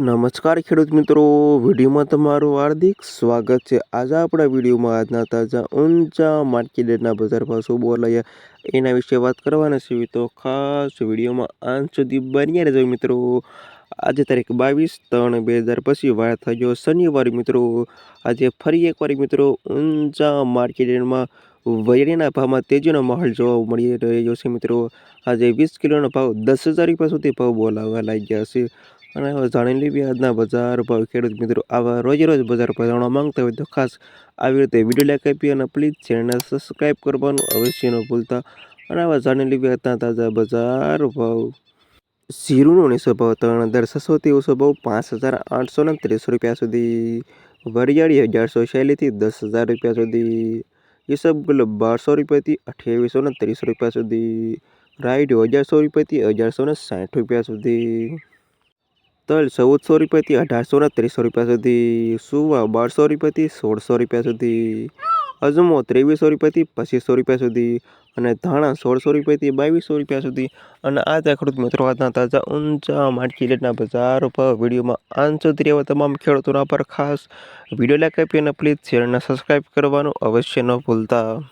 નમસ્કાર ખેડૂત મિત્રો, વિડીયોમાં તમારું હાર્દિક સ્વાગત છે. આજે આપણા વિડીયોમાં આજના તાજા, ઊંચા માર્કેટના બજાર ભાવ શું બોલાયા એના વિશે વાત કરવાના છે તો ખાસ વિડીયોમાં અંત સુધી બન્યા રહેજો મિત્રો. આજે તારીખ બાવીસ ત્રણ બે હજાર પછી વાર થયો શનિવાર મિત્રો. આજે ફરી એકવાર મિત્રો, ઊંચા માર્કેટમાં વૈરીના ભાવમાં તેજીનો માહોલ જોવા મળી રહ્યો છે મિત્રો. આજે વીસ કિલોનો ભાવ દસ હજાર રૂપિયા સુધી ભાવ બોલાવવા લાગ્યા છે. અને જાણી લેવી આજના બજાર ભાવ ખેડૂત મિત્રો આવા રોજે રોજ બજાર પર જાણવા માંગતા હોય તો ખાસ આવી રીતે વીડિયો લાઈક આપી અને પ્લીઝ ચેનલને સબસ્ક્રાઈબ કરવાનું અવશ્ય ન ભૂલતા. અને આવા જાણી લેવી આજના તાજા બજાર ભાવ. જીરુનો નીસો ભાવ ત્રણ હજાર છસોથી ઓછો ભાવ પાંચ હજાર આઠસો ને ત્રીસ રૂપિયા સુધી. વરિયાળી અગિયારસો શૈલીથી દસ હજાર રૂપિયા સુધી. ઈસબગુલ બારસો રૂપિયાથી અઠ્યાવીસો ને ત્રીસ રૂપિયા સુધી. રાઈડ અગિયારસો રૂપિયાથી અગિયારસો ને સાઠ રૂપિયા સુધી. તલ ચૌદસો રૂપિયાથી અઢારસો ને ત્રીસો રૂપિયા સુધી, સુવા બારસો રૂપિયાથી સોળસો રૂપિયા સુધી, અજમો ત્રેવીસો રૂપિયાથી પચીસો રૂપિયા સુધી અને ધાણા સોળસો રૂપિયાથી બાવીસો રૂપિયા સુધી. અને આ ત્યાં ખેડૂત મિત્રો આજના તાજા ઊંચા માર્કેટના બજાર પર વિડીયોમાં આંચ સુધી રહેવા તમામ ખેડૂતોના પર ખાસ વીડિયો લાઈક આપી અને પ્લીઝ ચેનલને સબસ્ક્રાઈબ કરવાનું અવશ્ય ન ભૂલતા.